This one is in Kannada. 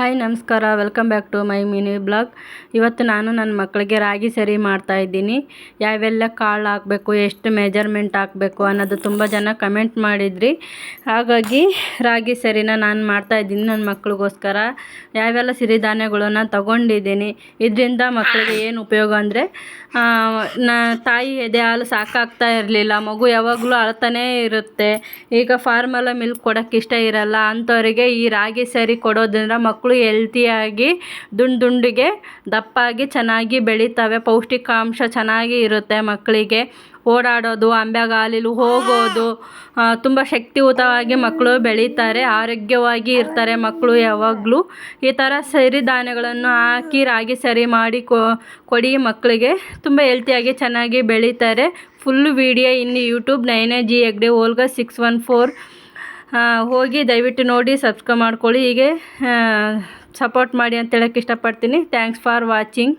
ಹಾಯ್, ನಮಸ್ಕಾರ. Welcome back to my mini blog. ಇವತ್ತು ನಾನು ನನ್ನ ಮಕ್ಕಳಿಗೆ ರಾಗಿ ಸರಿ ಮಾಡ್ತಾ ಇದ್ದೀನಿ. ಯಾವೆಲ್ಲ ಕಾಳು ಹಾಕಬೇಕು, ಎಷ್ಟು ಮೆಜರ್ಮೆಂಟ್ ಹಾಕಬೇಕು ಅನ್ನೋದು ತುಂಬ ಜನ ಕಮೆಂಟ್ ಮಾಡಿದ್ರಿ. ಹಾಗಾಗಿ ರಾಗಿ ಸರಿನ ನಾನು ಮಾಡ್ತಾ ಇದ್ದೀನಿ ನನ್ನ ಮಕ್ಕಳಿಗೋಸ್ಕರ. ಯಾವೆಲ್ಲ ಸಿರಿಧಾನ್ಯಗಳನ್ನ ತಗೊಂಡಿದ್ದೀನಿ, ಇದರಿಂದ ಮಕ್ಕಳಿಗೆ ಏನು ಉಪಯೋಗ ಅಂದರೆ ನ, ತಾಯಿ ಎದೆ ಹಾಲು ಸಾಕಾಗ್ತಾ ಇರಲಿಲ್ಲ. ಮಗು ಯಾವಾಗಲೂ ಅಳ್ತಾನೇ ಇರುತ್ತೆ. ಈಗ ಫಾರ್ಮಲ್ಲ ಮಿಲ್ಕ್ ಕೊಡೋಕ್ಕೆ ಇಷ್ಟ ಇರಲ್ಲ. ಅಂಥವರಿಗೆ ಈ ರಾಗಿ ಸರಿ ಕೊಡೋದ್ರಿಂದ ಮಕ್ಕಳು ಹೆಲ್ತಿಯಾಗಿ ದುಂಡು ದುಂಡಿಗೆ ದಪ್ಪಾಗಿ ಚೆನ್ನಾಗಿ ಬೆಳೀತವೆ. ಪೌಷ್ಟಿಕಾಂಶ ಚೆನ್ನಾಗಿ ಇರುತ್ತೆ ಮಕ್ಕಳಿಗೆ. ಓಡಾಡೋದು ಅಂಬೆಗಾಲಿಲು ಹೋಗೋದು ತುಂಬ ಶಕ್ತಿಯುತವಾಗಿ ಮಕ್ಕಳು ಬೆಳೀತಾರೆ, ಆರೋಗ್ಯವಾಗಿ ಇರ್ತಾರೆ ಮಕ್ಕಳು ಯಾವಾಗಲೂ. ಈ ಥರ ಸಿರಿಧಾನ್ಯಗಳನ್ನು ಹಾಕಿ ರಾಗಿ ಸರಿ ಮಾಡಿ ಕೊಡಿ ಮಕ್ಕಳಿಗೆ. ತುಂಬ ಹೆಲ್ತಿಯಾಗಿ ಚೆನ್ನಾಗಿ ಬೆಳೀತಾರೆ. ಫುಲ್ ವಿಡಿಯೋ ಇನ್ನು ಯೂಟ್ಯೂಬ್ ನೈನೇ ಜಿ ಎಗ್ಡೆ ಓಲ್ಗ ಸಿಕ್ಸ್ ಒನ್ ಫೋರ್ ಹೋಗಿ ದಯವಿಟ್ಟು ನೋಡಿ ಸಬ್ಸ್ಕ್ರೈಬ್ ಮಾಡ್ಕೊಳ್ಳಿ. ಹೀಗೆ ಸಪೋರ್ಟ್ ಮಾಡಿ ಅಂತ ಹೇಳೋಕ್ಕೆ ಇಷ್ಟಪಡ್ತೀನಿ. Thanks for watching